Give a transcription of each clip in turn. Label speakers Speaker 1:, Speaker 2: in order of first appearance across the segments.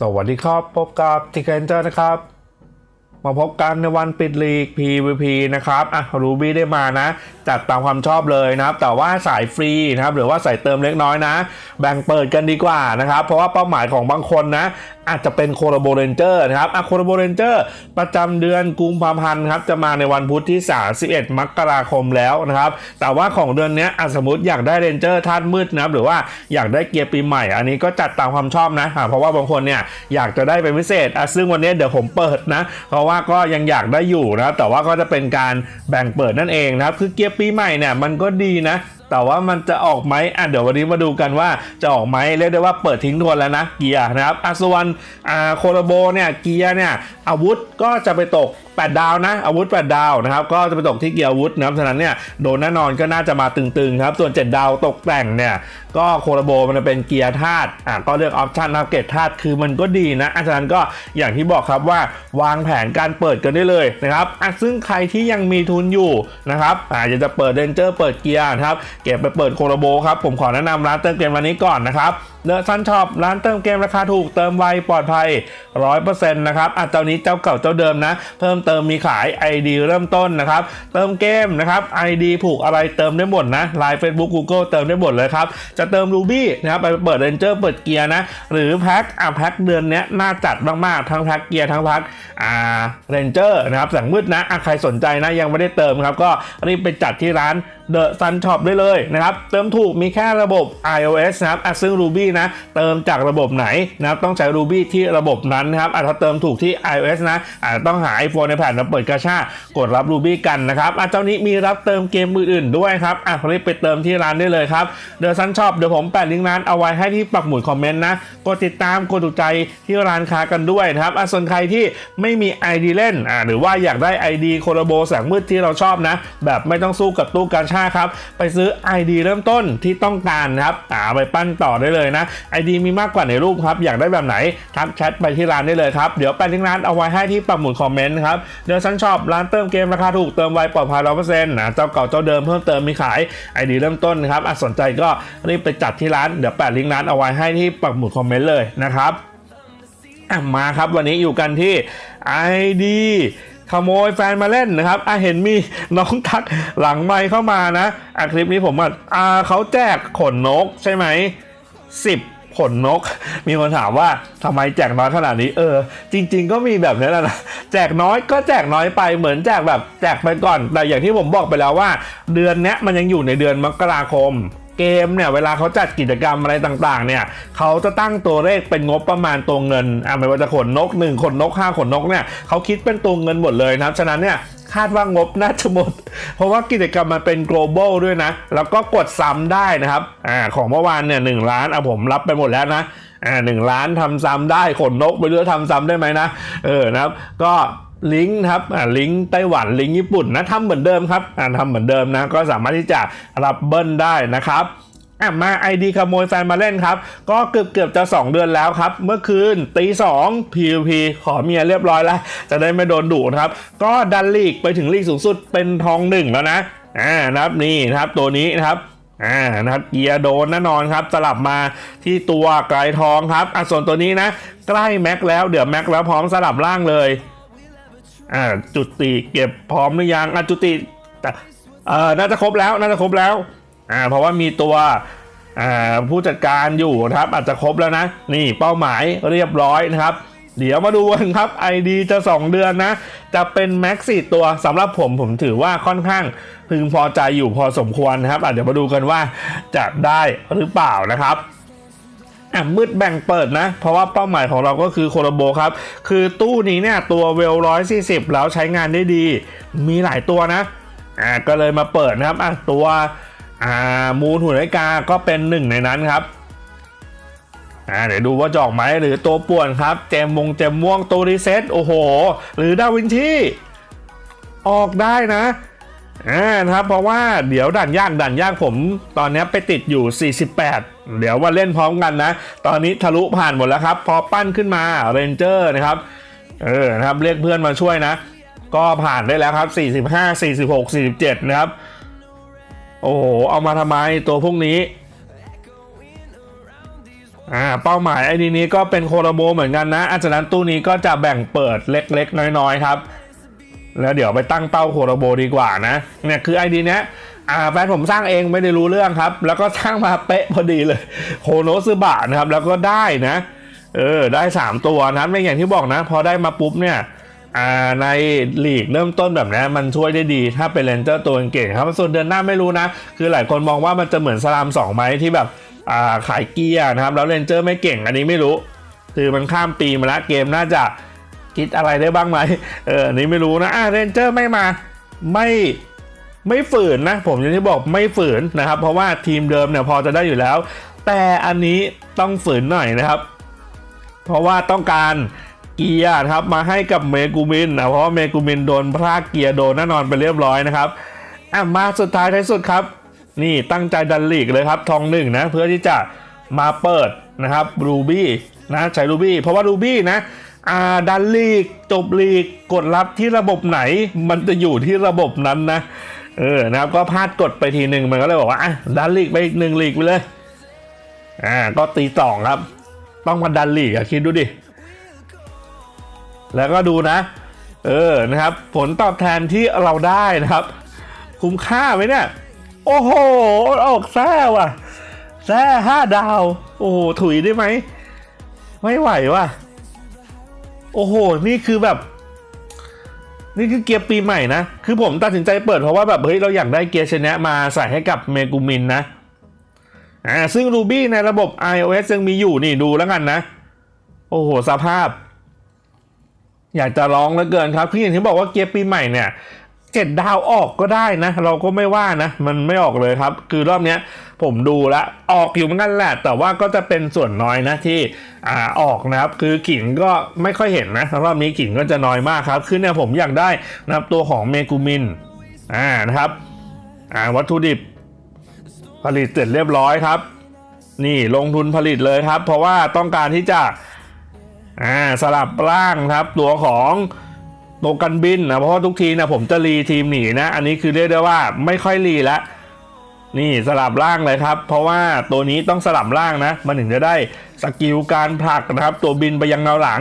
Speaker 1: สวัสดีครับ พบกับทิกเกนเจอร์นะครับ มาพบกันในวันปิดลีก PVP นะครับอะรูบี้ได้มานะ จัดตามความชอบเลยนะครับ แต่ว่าสายฟรีนะครับ หรือว่าสายเติมเล็กน้อยนะ แบ่งเปิดกันดีกว่านะครับ เพราะว่าเป้าหมายของบางคนนะอาจจะเป็นโคโรโบเรนเจอร์นะครับอะโคโรโบเรนเจอร์ประจำเดือนกุมภาพันธ์ครับจะมาในวันพุธที่ 31 มกราคมแล้วนะครับ แต่ว่าของเดือนนี้อสมมติอยากได้เรนเจอร์ธาตุมืดนะครับหรือว่าอยากได้เกียร์ปีใหม่ อันนี้ก็จัดตามความชอบนะะเพราะว่าบางคนเนี่ยอยากจะได้เป็นพิเศษอะซึ่งวันนี้เดี๋ยวผมเปิดนะเพราะว่าก็ยังอยากได้อยู่นะครับแต่ว่าก็จะเป็นการแบ่งเปิดนั่นเองนะครับคือเกียร์ปีใหม่เนี่ยมันก็ดีนะ แต่ว่ามันจะออกไหมอะเดี๋ยววันนี้มาดูกันว่าจะออกไหมเรียกได้ว่าเปิดทิ้งทวนแล้วนะเกียร์นะครับอะส่วนอาโคโรโบเนี่ยเกียร์เนี่ยอาวุธก็จะไปตก8 ดาวนะอาวุธ 8 ดาวนะครับก็จะไปตกที่เกียร์อาวุธนะครับฉะนั้นเนี่ยโดนแน่นอนก็น่าจะมาตึงๆครับส่วน 7 ดาวตกแต่งเนี่ยก็โคโรโบมันเป็นเกียร์ธาตุอะก็เลือกออปชันอัปเกรดธาตุคือมันก็ดีนะอาจารย์ก็อย่างที่บอกครับว่าวางแผนการเปิดกันได้เลยนะครับอะซึ่งใครที่ยังมีทุนอยู่นะครับอะอยากจะเปิดเรนเจอร์เปิดเกียร์นะครับเก็บไปเปิดโคโรโบครับผมขอแนะนำร้านเติมเกมวันนี้ก่อนนะครับ เดอะซันช็อปร้านเติมเกมราคาถูกเติมไวปลอดภัย 100%นะครับอะเจ้านี้เจ้าเก่าเจ้าเดิมนะ เพิ่มเติมมีขาย ID เริ่มต้นนะครับ เติมเกมนะครับ ID ผูกอะไรเติมได้หมดนะ Line Facebook Google เติมได้หมดเลยครับ จะเติม Ruby นะครับไปเปิด Ranger เปิดเกียร์นะ หรือแพ็คอะแพ็คเดือนนี้น่าจัดมากๆ ทั้งแพ็คเกียร์ทั้งแพ็คอ่า Ranger นะครับแสงมืดนะอะใครสนใจนะยังไม่ได้เติมครับก็รีบไปจัดที่ร้าน The Sun Shop ได้เลยนะครับ เติมถูกมีแค่ระบบ iOS นะครับอะซึ่ง Ruby นะ เติมจากระบบไหนนะครับ ต้องใช้ Ruby ที่ระบบนั้นนะครับอะถ้าเติมถูกที่ iOS นะอาจจะต้องหา iPhone ในแผ่นมาเปิดกระชากดรับ Ruby กันนะครับอะเจ้านี้มีรับเติมเกมอื่นๆด้วยครับอะรีบไปเติมที่ร้านได้เลยครับ The Sun Shop เดี๋ยวผมแปะลิงก์ร้านเอาไว้ให้ที่ปักหมุดคอมเมนต์นะ กดติดตาม กดถูกใจที่ร้านค้ากันด้วยนะครับอะส่วนใครที่ไม่มี ID เล่นอะหรือว่าอยากได้ ID โคโลโบแสงมืดที่เราชอบนะ แบบไม่ต้องสู้กับตู้กาชาครับ ไปซื้อ ID เริ่มต้นที่ต้องการครับอ่าไปปั้นต่อได้เลยนะ ID มีมากกว่าในรูปครับ อยากได้แบบไหนทักแชทไปที่ร้านได้เลยครับ เดี๋ยวแปะลิงก์ร้านเอาไว้ให้ที่ปักหมุดคอมเมนต์ครับเดี๋ยวฉันชอบร้านเติมเกมราคาถูกเติมไวปลอดภัยร้อยเปอร์เซ็นต์นะเจ้าเก่าเจ้าเดิมเพิ่มเติมมีขาย ID เริ่มต้นนะครับสนใจก็รีบไปจัดที่ร้านเดี๋ยวแปะลิงก์ร้านเอาไว้ให้ที่ปักหมุดคอมเมนต์เลยนะครับมาครับวันนี้อยู่กันที่ ID ขโมยแฟนมาเล่นนะครับอะเห็นมีน้องทักหลังไมค์เข้ามานะอะคลิปนี้ผมอะอ่าเขาแจกขนนกใช่ไหมสิบขนนก มีคนถามว่าทำไมแจกน้อยขนาดนี้ เออ จริง ๆ ก็มีแบบนี้แหละนะแจกน้อยก็แจกน้อยไปเหมือนแจกแบบแจกไปก่อน แต่อย่างที่ผมบอกไปแล้วว่า เดือนนี้มันยังอยู่ในเดือนมกราคม เกมเนี่ยเวลาเขาจัดกิจกรรมอะไรต่างๆเนี่ยเขาจะตั้งตัวเลขเป็นงบประมาณตัวเงินอะไม่ว่าจะขนนกหนึ่งขนนกห้าขนนกเนี่ยเขาคิดเป็นตัวเงินหมดเลยนะครับ ฉะนั้นเนี่ยคาดว่างบน่าจะหมด เพราะว่ากิจกรรมมันเป็น global ด้วยนะ แล้วก็กดซ้ำได้นะครับอ่าของเมื่อวานเนี่ยหนึ่งล้านอะผมรับไปหมดแล้วนะอ่าหนึ่งล้านทำซ้ำได้ขนนกไปเรื่อยทำซ้ำได้ไหมนะเออนะครับ ก็ ลิงก์ครับอ่าลิงก์ไต้หวันลิงก์ญี่ปุ่นนะทำเหมือนเดิมครับอ่าทำเหมือนเดิมนะก็สามารถที่จะรับเบิ้ลได้นะครับอะมา ID ขโมยแฟนมาเล่นครับ ก็เกือบเกือบจะ 2 เดือนแล้วครับ เมื่อคืนตีสอง PVP ขอเมียเรียบร้อยแล้ว จะได้ไม่โดนดุนะครับ ก็ดันลีกไปถึงลีกสูงสุดเป็นทองหนึ่งแล้วนะอ่านะครับนี่นะครับตัวนี้นะครับอ่านะครับเกียร์โดนแน่นอนครับ สลับมาที่ตัวไกลทองครับอะส่วนตัวนี้นะ ใกล้แม็กแล้วเดี๋ยวแม็กแล้วพร้อมสลับล่างเลย อ่าจุติเก็บพร้อมหรือยังอะจุติแต่เอ่อน่าจะครบแล้วน่าจะครบแล้วอ่าเพราะว่ามีตัวอ่าผู้จัดการอยู่นะครับ อาจจะครบแล้วนะ นี่เป้าหมายเรียบร้อยนะครับ เดี๋ยวมาดูกันครับ ID จะ 2 เดือนนะ จะเป็นแม็กซี่ตัวสำหรับผมผมถือว่าค่อนข้างพึงพอใจอยู่พอสมควรนะครับอะเดี๋ยวมาดูกันว่าจะได้หรือเปล่านะครับ อะมืดแบ่งเปิดนะ เพราะว่าเป้าหมายของเราก็คือโคโรโบครับ คือตู้นี้เนี่ยตัวเวลร้อยสี่สิบแล้วใช้งานได้ดี มีหลายตัวนะอ่าก็เลยมาเปิดนะครับอะตัวอ่ามูลหุ่นไอกาก็เป็นหนึ่งในนั้นครับอ่าเดี๋ยวดูว่าจออกไหมหรือตัวป่วนครับ เจมมงเจมม่วงตัวรีเซ็ตโอ้โห หรือดาวินชีออกได้นะ อ่านะครับเพราะว่าเดี๋ยวด่านยากด่านยากผม ตอนนี้ไปติดอยู่ 48 เดี๋ยวมาเล่นพร้อมกันนะ ตอนนี้ทะลุผ่านหมดแล้วครับ พอปั้นขึ้นมาเรนเจอร์นะครับเออนะครับเรียกเพื่อนมาช่วยนะ ก็ผ่านได้แล้วครับ 45 46 47 นะครับ โอ้โห เอามาทำไมตัวพวกนี้อ่าเป้าหมายไอดีนี้ก็เป็นโคโรโบเหมือนกันนะอาจากนั้นตู้นี้ก็จะแบ่งเปิดเล็กๆ น้อยๆ ครับ แล้วเดี๋ยวไปตั้งเป้าโคโรโบดีกว่านะเนี่ยคือไอดีเนี้ยอ่าแฟนผมสร้างเองไม่ได้รู้เรื่องครับ แล้วก็สร้างมาเป๊ะพอดีเลยโคโนซึบะนะครับ แล้วก็ได้นะเออได้ 3 ตัวนะไม่อย่างที่บอกนะ พอได้มาปุ๊บเนี่ยในลีกเริ่มต้นแบบนี้มันช่วยได้ดีถ้าเป็นเลนเจอร์ตัวเก่งครับส่วนเดือนหน้าไม่รู้นะ คือหลายคนมองว่ามันจะเหมือนสลามสองไหมที่แบบขายเกียร์นะครับ แล้วเลนเจอร์ไม่เก่งอันนี้ไม่รู้ คือมันข้ามปีมาแล้วเกมน่าจะ คิดอะไรได้บ้างไหมเอออันนี้ไม่รู้นะอ่าเรนเจอร์ไม่มาไม่ไม่ฝืนนะผมอย่างที่บอกไม่ฝืนนะครับ เพราะว่าทีมเดิมเนี่ยพอจะได้อยู่แล้ว แต่อันนี้ต้องฝืนหน่อยนะครับ เพราะว่าต้องการเกียร์ครับมาให้กับเมกูมินนะเพราะว่าเมกูมินโดนพลากเกียร์โดนแน่นอนไปเรียบร้อยนะครับอะมาสุดท้ายท้ายสุดครับ นี่ตั้งใจดันลีกเลยครับทองหนึ่งนะเพื่อที่จะมาเปิดนะครับรูบี้นะใช้รูบี้เพราะว่ารูบี้นะ อ่าดันลีก จบลีก กดรับที่ระบบไหน มันจะอยู่ที่ระบบนั้นนะ เออนะครับก็พลาดกดไปทีหนึ่งมันก็เลยบอกว่าอะดันลีกไปอีกหนึ่งลีกไปเลย อ่าก็ตีสองครับ ต้องมาดันลีกอะคิดดูดิ แล้วก็ดูนะ เออนะครับ ผลตอบแทนที่เราได้นะครับ คุ้มค่าไหมเนี่ย โอ้โหออกแซ่ว่ะแซ่ห้าดาว โอ้โหถุยได้ไหม ไม่ไหวว่ะ โอ้โห นี่คือแบบ นี่คือเกียร์ปีใหม่นะ คือผมตัดสินใจเปิดเพราะว่าแบบเฮ้ยเราอยากได้เกียร์ชนะมาใส่ให้กับเมกูมินนะอ่าซึ่ง Ruby ในระบบ iOS ยังมีอยู่นี่ดูแล้วกันนะ โอ้โห สภาพ อยากจะร้องเหลือเกินครับพี่อย่างที่บอกว่าเกียร์ปีใหม่เนี่ย เจ็ดดาวออกก็ได้นะ เราก็ไม่ว่านะ มันไม่ออกเลยครับ คือรอบเนี้ยผมดูแล้วออกอยู่เหมือนกันแหละ แต่ว่าก็จะเป็นส่วนน้อยนะที่อ่าออกนะครับ คือขิงก็ไม่ค่อยเห็นนะรอบนี้ขิงก็จะน้อยมากครับ คือเนี่ยผมอยากได้นะครับตัวของเมกูมินอ่านะครับอ่าวัตถุดิบผลิตเสร็จเรียบร้อยครับ นี่ลงทุนผลิตเลยครับ เพราะว่าต้องการที่จะอ่าสลับร่างครับตัวของ โตวกันบินนะเพราะว่าทุกทีนะผมจะรีทีมหนีนะ อันนี้คือเรียกได้ว่าไม่ค่อยรีแล้วนี่สลับร่างเลยครับ เพราะว่าตัวนี้ต้องสลับร่างนะ มันถึงจะได้สกิลการผลักนะครับ ตัวบินไปยังแนวหลัง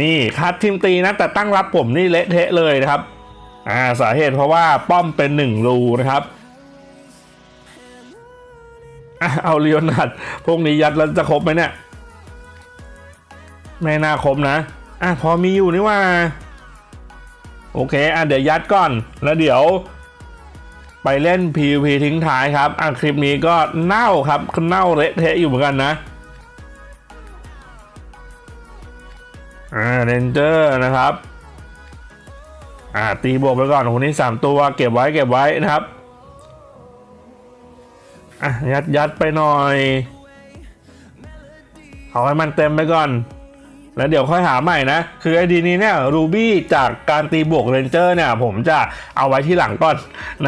Speaker 1: นี่คัดทีมตีนะ แต่ตั้งรับผมนี่เละเทะเลยนะครับอ่าสาเหตุเพราะว่าป้อมเป็นหนึ่งรูนะครับอเอาเลียนัดพวกนี้ยัดแล้วจะครบไหมเนี่ย ไม่น่าครบนะ อะพอมีอยู่นี่ว่า โอเคอะเดี๋ยวยัดก่อน แล้วเดี๋ยว ไปเล่น PVP ทิ้งท้ายครับ อะคลิปนี้ก็เน่าครับเน่าเละเทะอยู่เหมือนกันนะอ่าเรนเจอร์นะครับ อ่าตีบวกไปก่อนคนนี้3ตัวเก็บไว้เก็บไว้นะครับอะยัดยัดไปหน่อย เอาให้มันเต็มไปก่อน แล้วเดี๋ยวค่อยหาใหม่นะ คือไอดีนี้เนี่ยรูบี้จากการตีบวกเรนเจอร์เนี่ยผมจะเอาไว้ที่หลังก่อน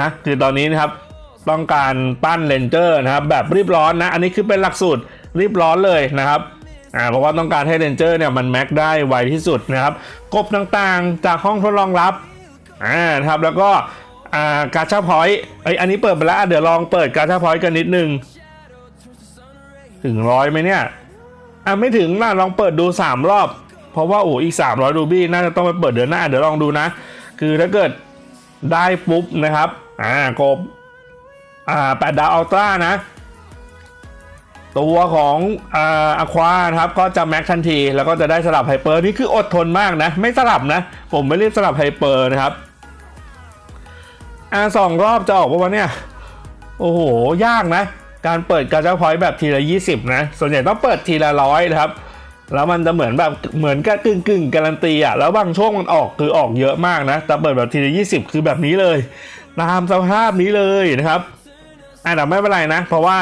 Speaker 1: นะ คือตอนนี้นะครับต้องการปั้นเรนเจอร์นะครับแบบรีบร้อนนะ อันนี้คือเป็นหลักสูตรรีบร้อนเลยนะครับอ่าเพราะว่าต้องการให้เรนเจอร์เนี่ยมันแม็กได้ไวที่สุดนะครับกบต่างๆจากห้องทดลองลับอ่านะครับแล้วก็อ่าการชาพอยต์ไออันนี้เปิดไปแล้วอะเดี๋ยวลองเปิดการชาพอยต์กันนิดนึงถึงร้อยไหมเนี่ย อะไม่ถึงนะลองเปิดดู 3 รอบ เพราะว่าโอ้อีก 300รูบี้น่าจะต้องไปเปิดเดือนหน้า เดี๋ยวลองดูนะ คือถ้าเกิดได้ปุ๊บนะครับ อ่ากบอ่าแปดดาวอัลตร้านะ ตัวของอ่าอควาครับก็จะแม็กทันที แล้วก็จะได้สลับไฮเปอร์นี่คืออดทนมากนะ ไม่สลับนะ ผมไม่รีบสลับไฮเปอร์นะครับอ่าสองรอบจะออกปะวะเนี่ย โอ้โห ยากนะ การเปิดกาชาพอยต์แบบทีละ 20 นะ ส่วนใหญ่ต้องเปิดทีละร้อยนะครับ แล้วมันจะเหมือนแบบเหมือนกับกึ่งกึ่งการันตีอะ แล้วบางช่วงมันออกคือออกเยอะมากนะ แต่เปิดแบบทีละ 20 คือแบบนี้เลย ตามสภาพนี้เลยนะครับอะแต่ไม่เป็นไรนะ เพราะว่า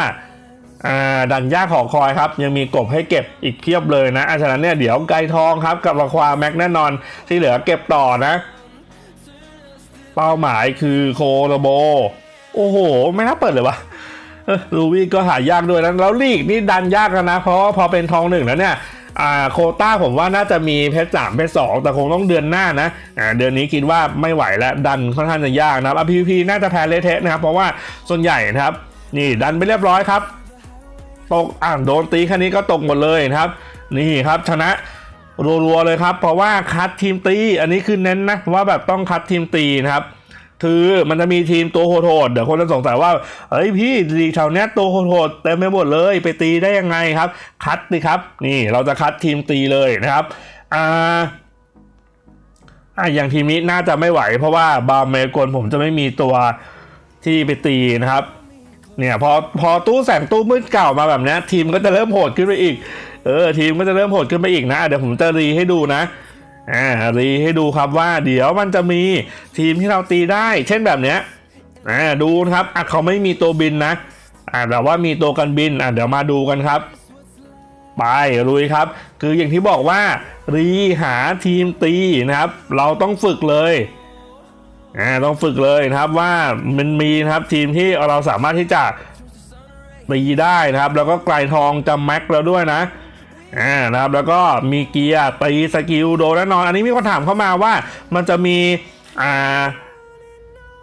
Speaker 1: ดันยากขอคอยครับ ยังมีกบให้เก็บอีกเพียบเลยนะอาฉะนั้นเนี่ยเดี๋ยวไกทองครับกับราควาแม็กแน่นอนที่เหลือเก็บต่อนะ เป้าหมายคือโคโรโบ โอ้โห ไม่น่าเปิดเลยวะ ลูวี่ก็หายากด้วยนะแล้วลีกนี่ดันยากนะ เพราะว่าพอเป็นทองหนึ่งแล้วเนี่ยโคต้าผมว่าน่าจะมีเพชรสามเพชรสองแต่คงต้องเดือนหน้านะเดือนนี้คิดว่าไม่ไหวแล้วดันค่อนข้างจะยากนะครับอะ PVP น่าจะแพ้เลเทะนะครับ เพราะว่าส่วนใหญ่นะครับ นี่ดันไปเรียบร้อยครับ ตกอ่านโดนตีแค่นี้ก็ตกหมดเลยนะครับ นี่ครับชนะรัวๆเลยครับ เพราะว่าคัดทีมตี อันนี้คือเน้นนะว่าแบบต้องคัดทีมตีนะครับ คือมันจะมีทีมตัวโหดๆเดี๋ยวคนจะสงสัยว่าเฮ้ยพี่ลีกแถวเนี้ยตัวโหดๆเต็มไปหมดเลย ไปตีได้ยังไงครับ คัดดิครับ นี่เราจะคัดทีมตีเลยนะครับอ่าอะอย่างทีมนี้น่าจะไม่ไหว เพราะว่าบาร์เมกลผมจะไม่มีตัวที่ไปตีนะครับ เนี่ยพอพอตู้แสงตู้มืดเก่ามาแบบนี้ทีมก็จะเริ่มโหดขึ้นไปอีก เออทีมก็จะเริ่มโหดขึ้นไปอีกนะ เดี๋ยวผมจะรีให้ดูนะ อ่ารีให้ดูครับว่าเดี๋ยวมันจะมีทีมที่เราตีได้ เช่นแบบเนี้ยอ่าดูนะครับอะเขาไม่มีตัวบินนะอ่าแต่ว่ามีตัวกันบินอะเดี๋ยวมาดูกันครับ ไปลุยครับ คืออย่างที่บอกว่ารีหาทีมตีนะครับ เราต้องฝึกเลยอ่าต้องฝึกเลยนะครับว่ามันมีนะครับทีมที่เราสามารถที่จะตีได้นะครับ แล้วก็ไกลทองจำแม็กแล้วด้วยนะ อ่านะครับแล้วก็มีเกียร์ตีสกิลโดนแน่นอน อันนี้มีคนถามเข้ามาว่ามันจะมีอ่า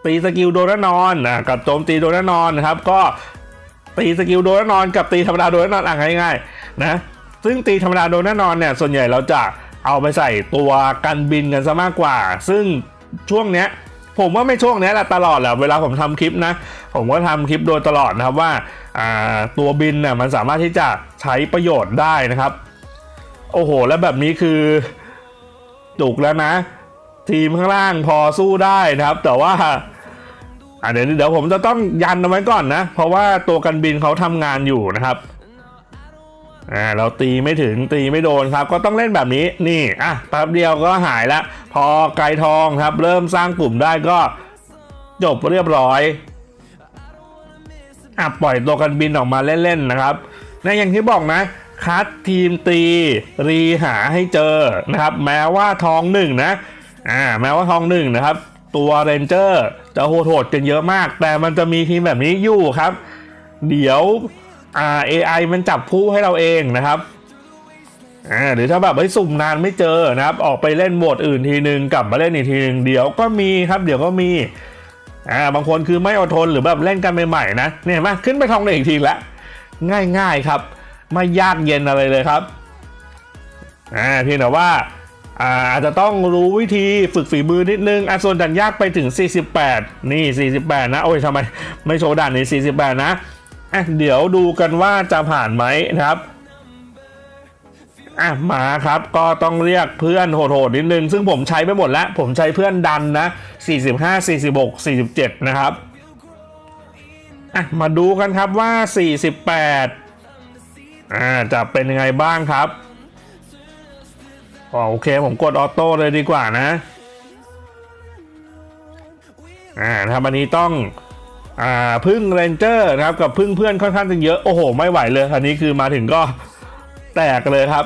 Speaker 1: ตีสกิลโดนแน่นอนนะกับโจมตีโดนแน่นอนนะครับ ก็ตีสกิลโดนแน่นอน กับตีธรรมดาโดนแน่นอนอะง่ายๆนะซึ่งตีธรรมดาโดนแน่นอนเนี่ยส่วนใหญ่เราจะเอาไปใส่ตัวกันบินกันซะมากกว่า ซึ่งช่วงเนี้ย ผมว่าไม่ช่วงนี้แหละตลอดแหละเวลาผมทำคลิปนะ ผมก็ทำคลิปโดยตลอดนะครับว่าตัวบินน่ะมันสามารถที่จะใช้ประโยชน์ได้นะครับ โอ้โห แล้วแบบนี้คือจุกแล้วนะ ทีมข้างล่างพอสู้ได้นะครับ แต่ว่าเดี๋ยวเดี๋ยวผมจะต้องยันเอาไว้ก่อนนะ เพราะว่าตัวกันบินเขาทำงานอยู่นะครับ อ่าเราตีไม่ถึงตีไม่โดนครับ ก็ต้องเล่นแบบนี้นี่อะแป๊บเดียวก็หายละพอไกลทองครับ เริ่มสร้างกลุ่มได้ก็จบเรียบร้อยอะปล่อยตัวกันบินออกมาเล่นๆนะครับในอย่างที่บอกนะ คัดทีมตี รีหาให้เจอนะครับ แม้ว่าทองหนึ่งนะอ่าแม้ว่าทองหนึ่งนะครับ ตัวเรนเจอร์จะโหดๆกันเยอะมาก แต่มันจะมีทีมแบบนี้อยู่ครับ เดี๋ยว อ่า AI มันจับผู้ให้เราเองนะครับอ่าหรือถ้าแบบไอ้สุ่มนานไม่เจอนะครับ ออกไปเล่นโหมดอื่นทีนึงกลับมาเล่นอีกทีนึงเดี๋ยวก็มีครับ เดี๋ยวก็มีอ่าบางคนคือไม่อดทนหรือแบบเล่นกันใหม่ๆนะเนี่ยมาขึ้นไปทองหนึ่งอีกทีละง่ายๆครับ ไม่ยากเย็นอะไรเลยครับอ่าเพียงแต่ว่าอาจจะต้องรู้วิธีฝึกฝีมือนิดนึงอะส่วนดันยากไปถึง 48 นี่ 48 นะ โอ้ยทำไมไม่โชว์ด่านนี้48 นะ อะเดี๋ยวดูกันว่าจะผ่านไหมนะครับอะมาครับก็ต้องเรียกเพื่อนโหดๆนิดนึง ซึ่งผมใช้ไปหมดแล้ว ผมใช้เพื่อนดันนะ 45 46 47 นะครับอะมาดูกันครับว่า 48อ่าจะเป็นยังไงบ้างครับโอเคผมกดออโต้เลยดีกว่านะอ่านะครับอันนี้ต้อง อ่าพึ่งเรนเจอร์นะครับกับพึ่งเพื่อนค่อนข้างจะเยอะโอ้โห ไม่ไหวเลยอันนี้คือมาถึงก็แตกเลยครับ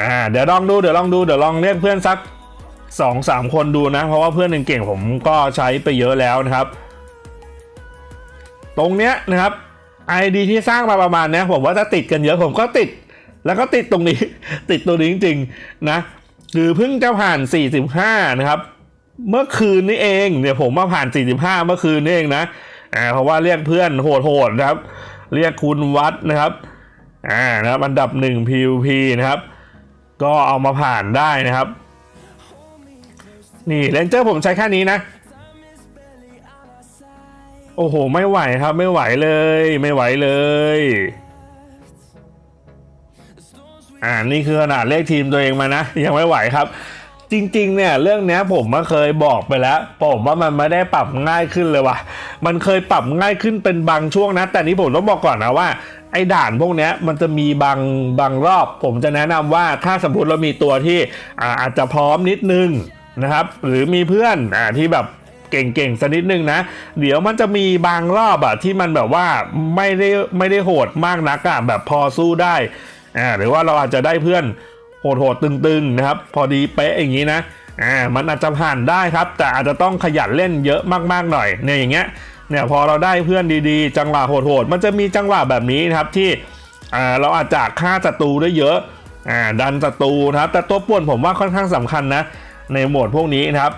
Speaker 1: อ่าเดี๋ยวลองดูเดี๋ยวลองดูเดี๋ยวลองเรียกเพื่อนสักสองสามคนดูนะ เพราะว่าเพื่อนเก่งๆผมก็ใช้ไปเยอะแล้วนะครับ ตรงเนี้ยนะครับ ID ที่สร้างมาประมาณนี้ผมว่าถ้าติดกันเยอะผมก็ติด แล้วก็ติดตรงนี้ ติดตัวนี้จริงๆนะคือเพิ่งจะผ่าน 45 นะครับ เมื่อคืนนี้เองเนี่ยผมมาผ่าน 45 เมื่อคืนนี้เองนะอ่าเพราะว่าเรียกเพื่อนโหดๆนะครับ เรียกคุณวัดนะครับอ่านะครับอันดับ1 PVP นะครับ ก็เอามาผ่านได้นะครับ นี่เลนเจอร์ผมใช้แค่นี้นะ โอ้โห ไม่ไหวครับ ไม่ไหวเลย ไม่ไหวเลยอ่านี่คือขนาดเลขทีมตัวเองมานะ ยังไม่ไหวครับ จริงๆ เนี่ยเรื่องนี้ผมก็เคยบอกไปแล้ว ผมว่ามันไม่ได้ปรับง่ายขึ้นเลยว่ะ มันเคยปรับง่ายขึ้นเป็นบางช่วงนะ แต่นี้ผมต้องบอกก่อนนะว่าไอ้ด่านพวกนี้มันจะมีบางบางรอบ ผมจะแนะนำว่าถ้าสมมติเรามีตัวที่อาจจะพร้อมนิดนึงนะครับ หรือมีเพื่อนอที่แบบเก่งๆสักนิดนึงนะ เดี๋ยวมันจะมีบางรอบอะที่มันแบบว่าไม่ได้ไม่ได้โหดมากนักอะแบบพอสู้ได้อ่าหรือว่าเราอาจจะได้เพื่อน โหดๆตึงๆนะครับพอดีเป๊ะอย่างนี้นะอ่ามันอาจจะผ่านได้ครับ แต่อาจจะต้องขยันเล่นเยอะมากๆหน่อยเนี่ยอย่างเงี้ยเนี่ยพอเราได้เพื่อนดีๆ จังหวะโหดๆมันจะมีจังหวะแบบนี้นะครับที่อ่าเราอาจจะฆ่าศัตรูได้เยอะอ่าดันศัตรูนะครับ แต่ตัวป่วนผมว่าค่อนข้างสำคัญนะในโหมดพวกนี้นะครับ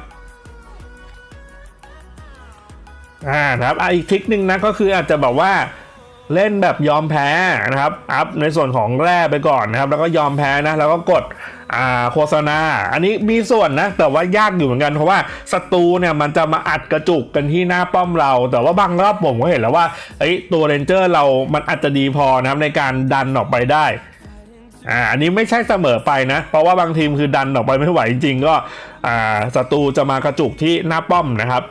Speaker 1: อ่านะครับอะอีกทริคหนึ่งนะก็คืออาจจะแบบว่า เล่นแบบยอมแพ้นะครับ อัพในส่วนของแร่ไปก่อนนะครับ แล้วก็ยอมแพ้นะ แล้วก็กดโฆษณา อันนี้มีส่วนนะ แต่ว่ายากอยู่เหมือนกัน เพราะว่าศัตรูเนี่ยมันจะมาอัดกระจุกกันที่หน้าป้อมเรา แต่ว่าบางรอบผมก็เห็นแล้วว่าเอ้ตัวเรนเจอร์เรามันอาจจะดีพอนะครับในการดันออกไปได้อ่าอันนี้ไม่ใช่เสมอไปนะ เพราะว่าบางทีมคือดันออกไปไม่ไหวจริงๆก็อ่าศัตรูจะมากระจุกที่หน้าป้อมนะครับ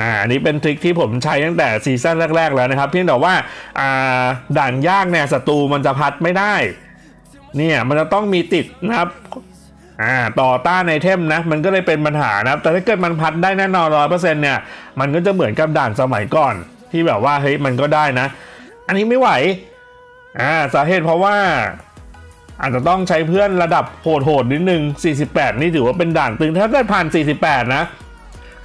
Speaker 1: อ่าอันนี้เป็นทริคที่ผมใช้ตั้งแต่ซีซั่นแรก ๆ แล้วนะครับ เพียงแต่ว่าอ่าด่านยากเนี่ยศัตรูมันจะพัดไม่ได้ เนี่ยมันจะต้องมีติดนะครับอ่าต่อต้านไอเทมนะ มันก็เลยเป็นปัญหานะครับ แต่ถ้าเกิดมันพัดได้แน่นอนร้อยเปอร์เซ็นต์เนี่ย มันก็จะเหมือนกับด่านสมัยก่อน ที่แบบว่าเฮ้ยมันก็ได้นะ อันนี้ไม่ไหวอ่าสาเหตุเพราะว่า อาจจะต้องใช้เพื่อนระดับโหดๆนิดนึง 48 นี่ถือว่าเป็นด่านตึงถ้าได้ผ่าน 48 นะ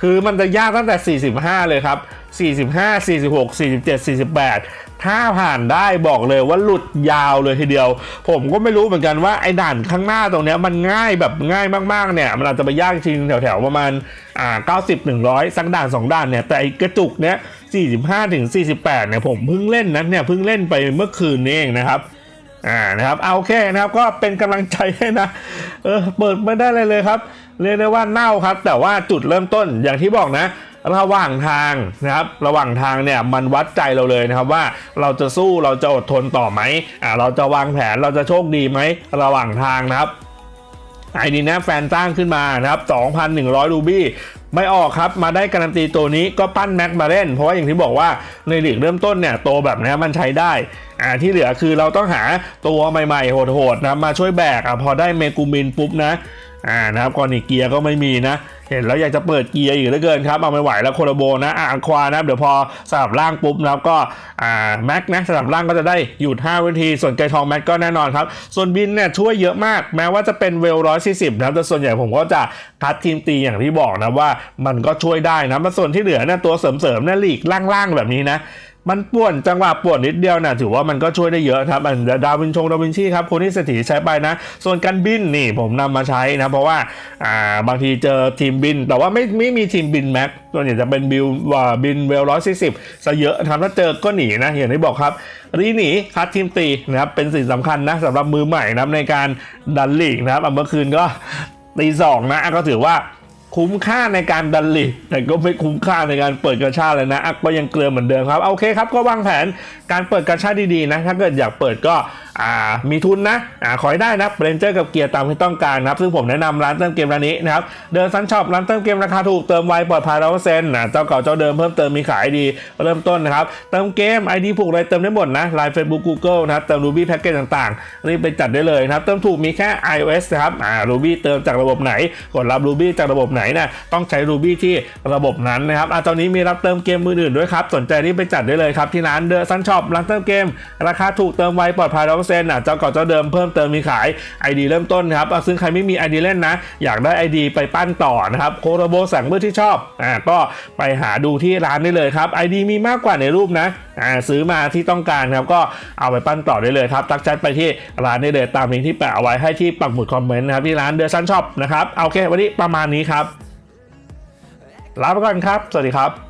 Speaker 1: คือมันจะยากตั้งแต่ 45 เลยครับ 45 46 47 48 ถ้าผ่านได้บอกเลยว่าหลุดยาวเลยทีเดียว ผมก็ไม่รู้เหมือนกันว่าไอ้ด่านข้างหน้าตรงนี้มันง่ายแบบง่ายมากๆเนี่ย มันอาจจะไปยากจริงแถวๆประมาณอ่า90 100 สักด่าน 2 ด่านเนี่ย แต่ไอ้กระจุกเนี้ย45ถึง48เนี่ยผมเพิ่งเล่นนั้นเนี่ยเพิ่งเล่นไปเมื่อคืนนี้เองนะครับ อ่านะครับเอาโอเคนะครับก็เป็นกำลังใจให้นะเออเปิดไม่ได้เลยเลยครับเรียกได้ว่าเน่าครับ แต่ว่าจุดเริ่มต้นอย่างที่บอกนะ ระหว่างทางนะครับระหว่างทางเนี่ยมันวัดใจเราเลยนะครับว่าเราจะสู้เราจะอดทนต่อไหมอ่าเราจะวางแผนเราจะโชคดีไหมระหว่างทางนะครับไอดีนะแฟนสร้างขึ้นมานะครับ 2,100 รูบี้ ไม่ออกครับมาได้การันตีตัวนี้ก็ปั้นแม็กมาเล่น เพราะว่าอย่างที่บอกว่าในหลีกเริ่มต้นเนี่ยโตแบบนี้มันใช้ได้อ่าที่เหลือคือเราต้องหาตัวใหม่ๆโหดๆนะมาช่วยแบกอะพอได้เมกูมินปุ๊บนะอ่านะครับก่อนอีกเกียร์ก็ไม่มีนะ เห็นแล้วอยากจะเปิดเกียร์อีกเหลือเกินครับเอาไม่ไหวแล้วโคโรโบนะอ่าควานะเดี๋ยวพอสลับล่างปุ๊บนะครับก็อ่าแม็กนะสลับล่างก็จะได้หยุด5วินาที ส่วนไกทองแม็กก็แน่นอนครับ ส่วนบินเนี่ยช่วยเยอะมากแม้ว่าจะเป็นเวลร้อยสี่สิบนะแต่ส่วนใหญ่ผมก็จะคัดทีมตีอย่างที่บอกนะว่ามันก็ช่วยได้นะมาส่วนที่เหลือเนี่ยตัวเสริมๆเนี่ยหลีกล่างๆแบบนี้นะ มันป่วนจังหวะป่วนนิดเดียวนะถือว่ามันก็ช่วยได้เยอะครับอันดาวินชงดาวินชีครับคนที่เสถีใช้ไปนะ ส่วนการบินนี่ผมนำมาใช้นะ เพราะว่าอ่าบางทีเจอทีมบิน แต่ว่าไม่ไม่มีทีมบินแม็กส่วนใหญ่จะเป็นบิลว่าบินเวลร้อยสี่สิบซะเยอะทำถ้าเจอก็หนีนะอย่างที่บอกครับรีหนีคัดทีมตีนะครับเป็นสิ่งสำคัญนะสำหรับมือใหม่นะในการดันลีกนะครับเมื่อคืนก็ตีสองนะก็ถือว่า คุ้มค่าในการดันลีกแต่ก็ไม่คุ้มค่าในการเปิดกระชาเลยนะก็ยังเกลือเหมือนเดิมครับโอเคครับก็วางแผนการเปิดกระชาดีๆนะถ้าเกิดอยากเปิดก็ มีทุนนะอ่าขอให้ได้นะเรนเจอร์กับเกียร์ตามที่ต้องการนะครับซึ่งผมแนะนำร้านเติมเกมร้านนี้นะครับเดินซันช็อปร้านเติมเกมราคาถูกเติมไวปลอดภัยร้อยเปอร์เซ็นต์นะเจ้าเก่าเจ้าเดิมเพิ่มเติมมีขายดีเริ่มต้นนะครับเติมเกม ID ผูกอะไรเติมได้หมดนะไลน์เฟซบุ๊กกูเกิลนะครับเติมรูบี้แพ็กเกจต่างๆรีบไปจัดได้เลยนะครับเติมถูกมีแค่ iOS นะครับอ่ารูบี้เติมจากระบบไหน กดรับรูบี้จากระบบไหนนะต้องใช้รูบี้ที่ระบบนั้นนะครับอ่าตอนนี้มีรับเติมเกมมืออื่นด้วยครับสนใจรีบไปจัดได้เลยครับที่ร้านเดอะซันช็อปร้านเติมเกมราคาถูกเติมไวปลอดภัยร้อยเนต์อะเจ้าเก่าเจ้าเดิมเพิ่มเติมมีขาย ID เริ่มต้นครับซึ่งใครไม่มี ID เล่นนะ อยากได้ ID ไปปั้นต่อนะครับโคโรโบสั่งเมื่อที่ชอบอ่าก็ไปหาดูที่ร้านได้เลยครับ ID มีมากกว่าในรูปนะอ่าซื้อมาที่ต้องการครับก็เอาไปปั้นต่อได้เลยครับทักแชทไปที่ร้านได้เลยตามลิงก์ที่แปะเอาไว้ให้ที่ปักหมุดคอมเมนต์นะครับที่ร้านเดอะซันช็อปนะครับโอเค วันนี้ประมาณนี้ครับลาไปก่อนครับ สวัสดีครับ